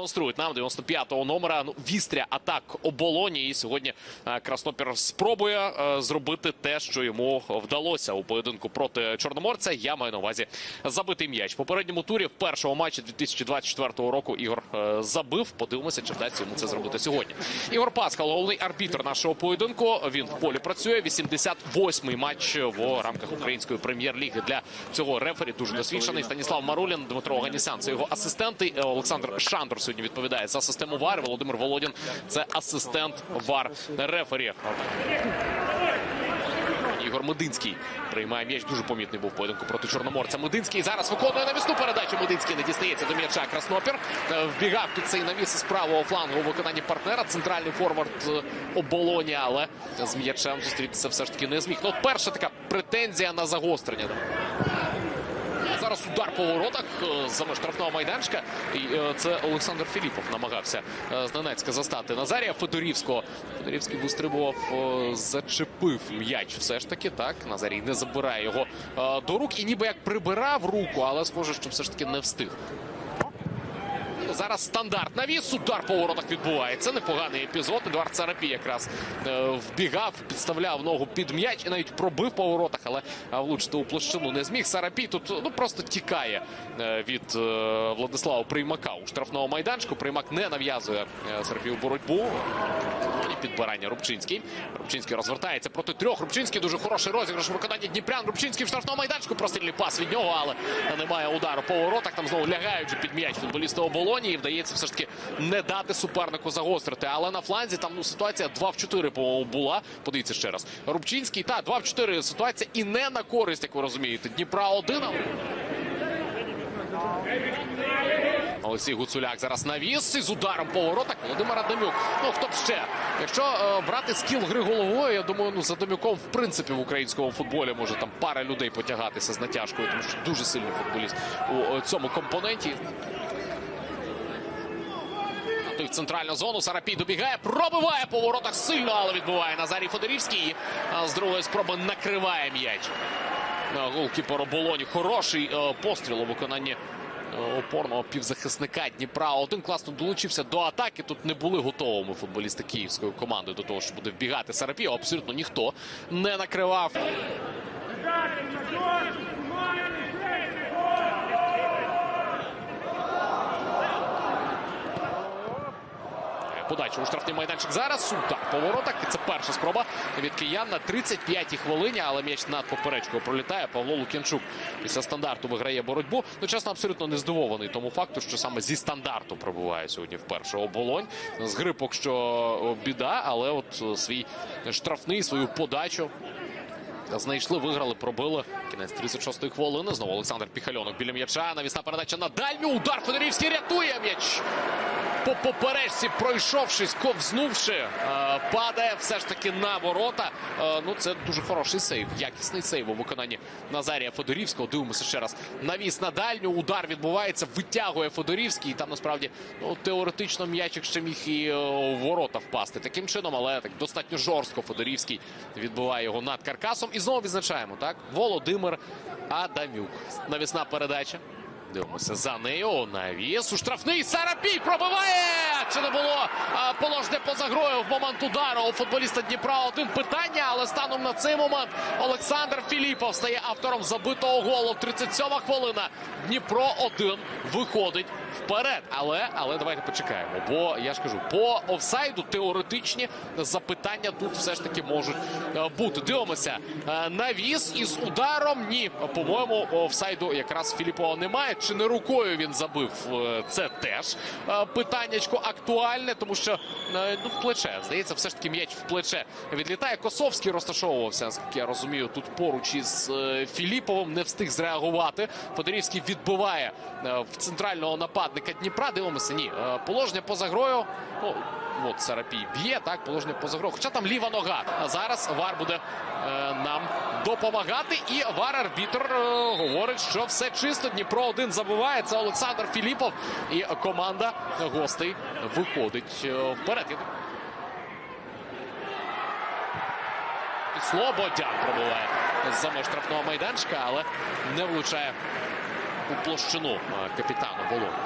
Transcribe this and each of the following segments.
Демонструють нам 95-го номера. Ну, вістря атак оболоні. І сьогодні е, Краснопір спробує е, зробити те, що йому вдалося у поєдинку проти Чорноморця. Я маю на увазі забитий м'яч. Попередньому турі в першому матчі 2024 року Ігор е, забив. Подивимося, чи вдасться йому це зробити сьогодні. Ігор Паскал, головний арбітр нашого поєдинку. Він в полі працює. 88-й матч в рамках української прем'єр-ліги для цього рефері. Дуже досвідчений Станіслав Марулін, Дмитро Оганісян. Це його асистенти. Олександр Шандор сьогодні відповідає за систему ВАР. Володимир Володін це асистент ВАР рефері. Ігор Мединський приймає м'яч. Дуже помітний був поєдинку проти Чорноморця. Мединський зараз виконує навісну передачу. Мединський не дістається до м'яча. Краснопір Е, вбігав під цей навіс з правого флангу у виконанні партнера. Центральний форвард е, оболоні, але з м'ячем зустрітися все ж таки не зміг. Ну, перша така претензія на загострення. Зараз удар по воротах е, за штрафного майданчика. І е, це Олександр Філіпов намагався е, з Донецька застати Назарія Федорівського. Федорівський вистрибував, зачепив м'яч. Все ж таки так. Назарій не забирає його до рук і ніби як прибирав руку, але схоже, що все ж таки не встиг. Зараз стандарт навіс. Удар по воротах відбувається. Непоганий епізод. Едуард Царапі якраз е, вбігав, підставляв ногу під м'яч і навіть пробив по воротах, але е, влучити у площину не зміг. Сарапій тут ну просто тікає е, від Владислава Приймака у штрафного майданчику. Приймак не нав'язує Сарапію боротьбу. І підбирання Рубчинський. Рубчинський розвертається проти трьох. Рубчинський дуже хороший розіграш виконанні Дніпрян. Рубчинський в штрафному майданчику. Прострільний пас від нього, але немає удару по воротах. Там знову лягаючи під м'яч футболісти оболоні. І вдається все ж таки не дати супернику загострити. Але на фланзі там ну, ситуація 2 в 4, по-моєму, була. Подивіться ще раз. Рубчинський, та 2 в 4 ситуація і не на користь, як ви розумієте. Дніпра 1. Олексій Гуцуляк зараз навіс із ударом по воротах. Володимир Адамюк. Ну хто б ще? Якщо е, брати скіл гри головою, я думаю, ну за Адамюком в принципі в українському футболі може там пара людей потягатися з натяжкою, тому що дуже сильний футболіст у е, цьому компоненті. В центральну зону Сарапій добігає, пробиває по воротах сильно, але відбуває Назарій Федорівський. А з другої спроби накриває м'яч. Е, Голкіпер оболоні. Хороший е, постріл у виконанні е, опорного півзахисника Дніпра. Один класно долучився до атаки. Тут не були готовими футболісти київської команди до того, що буде вбігати Сарапів. Абсолютно ніхто не накривав. Подача у штрафний майданчик зараз. Удар по воротах. Це перша спроба від киян на 35-й хвилині, але м'яч над поперечкою пролітає. Павло Лук'янчук після стандарту виграє боротьбу. Ну, чесно, абсолютно не здивований тому факту, що саме зі стандарту пробуває сьогодні вперше оболонь. З грипок, що біда, але от свій штрафний, свою подачу. Знайшли, виграли, пробили. Кінець 36-ї хвилини. Знову Олександр Піхальонок біля м'яча. Навісна передача на дальню. Удар Федорівський рятує м'яч. По поперечці, пройшовшись, ковзнувши, е, падає все ж таки на ворота. Е, Ну, це дуже хороший сейв. Якісний сейв у виконанні Назарія Федорівського. Дивимося ще раз. Навіс на дальню. Удар відбувається, витягує Федорівський. І там насправді ну, теоретично м'ячик ще міг і е, в ворота впасти. Таким чином, але так достатньо жорстко Федорівський відбиває його над каркасом. І знову відзначаємо, так? Володимир Адамюк. Навісна передача. Дивимося за нею. Навіс у штрафний Сарапій пробиває. Чи не було положне поза грою в момент удару у футболіста Дніпра? Один питання, але станом на цей момент Олександр Філіпов стає автором забитого голу. 37-ма хвилина. Дніпро 1 виходить вперед. Але але давайте почекаємо. Бо я ж кажу, по офсайду теоретичні запитання тут все ж таки можуть е, бути. Дивимося. Е, Навіс із ударом. Ні, по-моєму, офсайду якраз Філіпова немає. Чи не рукою він забив? Е, Це теж питаннячко актуальне, тому що ну, в плече. Здається, все ж таки м'яч в плече відлітає. Косовський розташовувався, наскільки я розумію, тут поруч із Філіповим не встиг зреагувати. Федорівський відбиває в центрального нападника Дніпра. Дивимося, ні. е, Положення поза грою. Ну, от Сарапій б'є, так, положення поза грою. Хоча там ліва нога. А зараз Вар буде е, нам допомагати. І Вар-арбітр е, говорить, що все чисто. Дніпро один забиває. Це Олександр Філіпов. І команда гостей виходить е, вперед. Слободян пробуває з-за меж штрафного майданчика, але не влучає у площину е, капітану Болоні.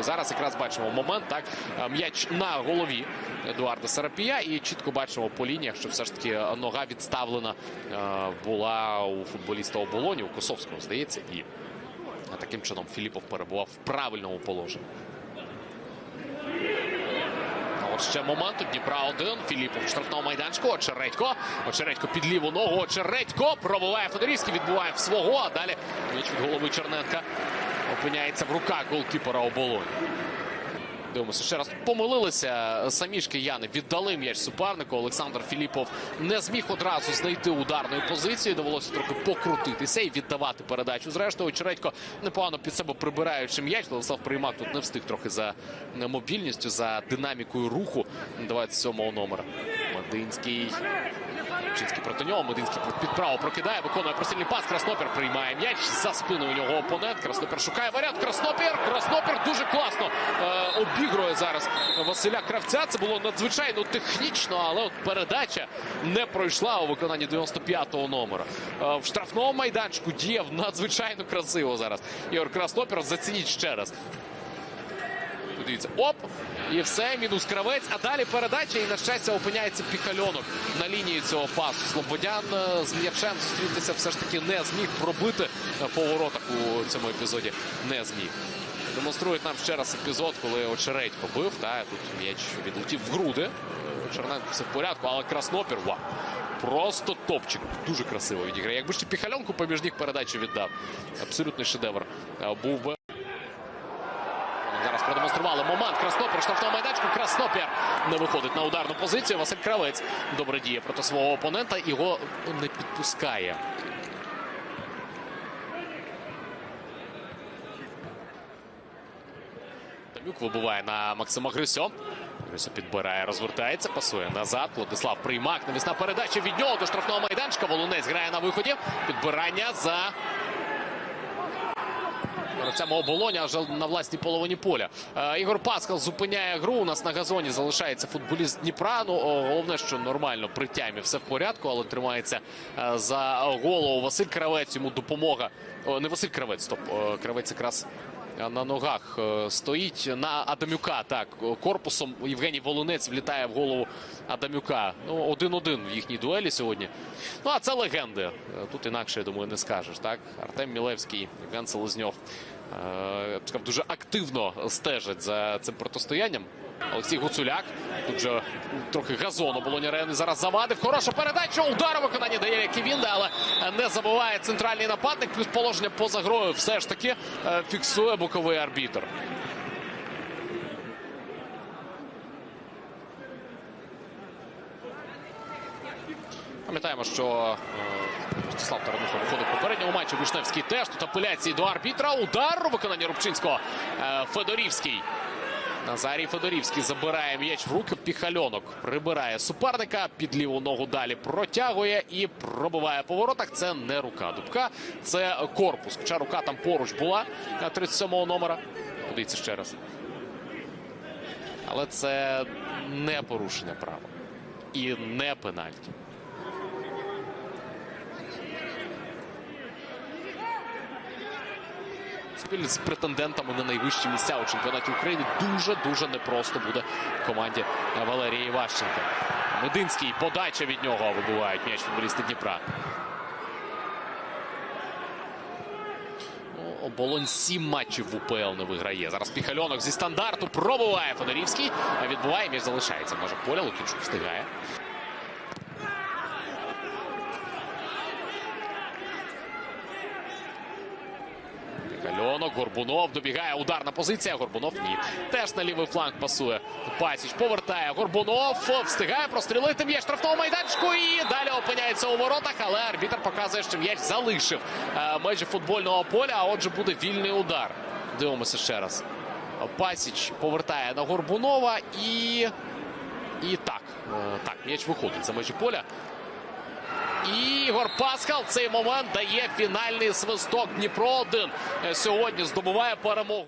Зараз якраз бачимо момент, так е, м'яч на голові Едуарда Сарапія, і чітко бачимо по лініях, що все ж таки нога відставлена е, була у футболіста оболоні, у Косовського, здається, і е, таким чином Філіпов перебував в правильному положенні. Ще момент Дніпра один. Філіпов штрафного майданчику. Очередько. Очередько під ліву ногу. Очередько пробиває Федорівський, відбуває в свого. А далі м'яч від голови Черненка опиняється в руках голкіпера оболоні. Дивимося ще раз. Помилилися самі ж кияни. Віддали м'яч супернику. Олександр Філіпов не зміг одразу знайти ударної позиції. Довелося трохи покрутитися і віддавати передачу. Зрештою, Очередько непогано під себе прибираючи м'яч. Владислав Приймак тут не встиг трохи за мобільністю, за динамікою руху 27-го номера. Мединський. Чинський проти нього. Мединський під право прокидає, виконує просильний пас. Краснопір приймає м'яч. За спиною у нього опонент. Краснопір шукає варіант. Краснопір. Краснопір дуже класно е, обігрує зараз Василя Кравця. Це було надзвичайно технічно, але от передача не пройшла у виконанні 95-го номера. Е, в штрафному майданчику діяв надзвичайно красиво зараз. Ігор Краснопір зацініть ще раз. Подивіться, оп! І все, мінус кравець. А далі передача, і на щастя опиняється піхальонок на лінії цього пасу. Слободян е, з м'ячем зустрітися все ж таки не зміг пробити е, по воротах у цьому епізоді. Не зміг. Демонструють нам ще раз епізод, коли Очередько бив. Та тут м'яч відлетів в груди. Черненко все в порядку, але Краснопір вау. Просто топчик. Дуже красиво відіграє. Якби ще піхальонку поміж ніг передачу віддав. Абсолютний шедевр е, був би. Продемонстрували момент. Краснопір штрафного майданчику. Краснопір не виходить на ударну позицію. Василь Кравець добре діє проти свого опонента. Його не підпускає. Тамюк вибуває на Максима Грисьо. Грисьо підбирає, розвертається, пасує назад. Владислав Приймак. Навісна передача від нього до штрафного майданчика. Волунець грає на виході. Підбирання за Гравцями оболоня аж на власній половині поля. Е, Ігор Паскал зупиняє гру. У нас на газоні залишається футболіст Дніпра. Ну, головне, що нормально при таймі все в порядку, але тримається е, за голову Василь Кравець. Йому допомога. О, не Василь Кравець, стоп. Кравець якраз е, на ногах е, стоїть на Адамюка. Так, корпусом Євгеній Волонець влітає в голову Адамюка. Ну, один-один в їхній дуелі сьогодні. Ну, а це легенди. Е, Тут інакше, я думаю, не скажеш. Так, Артем Мілевський, Євген Селезньов. Е, я б сказав, дуже активно стежить за цим протистоянням. Олексій Гуцуляк. Тут же трохи газону Болоні Арени зараз завадив. Хороша передача. Удар у виконанні дає Ківінда, але не забуває центральний нападник. Плюс положення поза грою все ж таки е, фіксує боковий арбітр. Пам'ятаємо, що е, Ростислав Тарануха виходив в попередньому матчі. Вишневський теж тут апеляції до арбітра. Удар у виконанні Рубчинського. Е, Федорівський. Назарій Федорівський забирає м'яч в руки. Піхальонок прибирає суперника. Під ліву ногу далі протягує і пробиває по воротах. Це не рука Дубка, це корпус. Хоча рука там поруч була е, 37-го номера. Подивіться ще раз. Але це не порушення права. І не пенальті. Спільно з претендентами на найвищі місця у чемпіонаті України дуже дуже непросто буде команді Валерія Іващенка. Мединський подача від нього вибивають м'яч футболісти Дніпра. Ну, Оболонь сім матчів в УПЛ не виграє. Зараз піхальонок зі стандарту пробиває Федорівський. Відбуває м'яч залишається. Може поля Лукінчук встигає. Кальонок, Горбунов добігає ударна позиція. Горбунов ні. Теж на лівий фланг пасує. Пасіч повертає. Горбунов встигає прострілити м'яч штрафного майданчику і далі опиняється у воротах. Але арбітр показує, що м'яч залишив е, межі футбольного поля. А отже, буде вільний удар. Дивимося ще раз. Пасіч повертає на Горбунова і. І так. е, Так, м'яч виходить за межі поля. І Ігор Пасхал в цей момент дає фінальний свисток. Дніпро 1 сьогодні здобуває перемогу.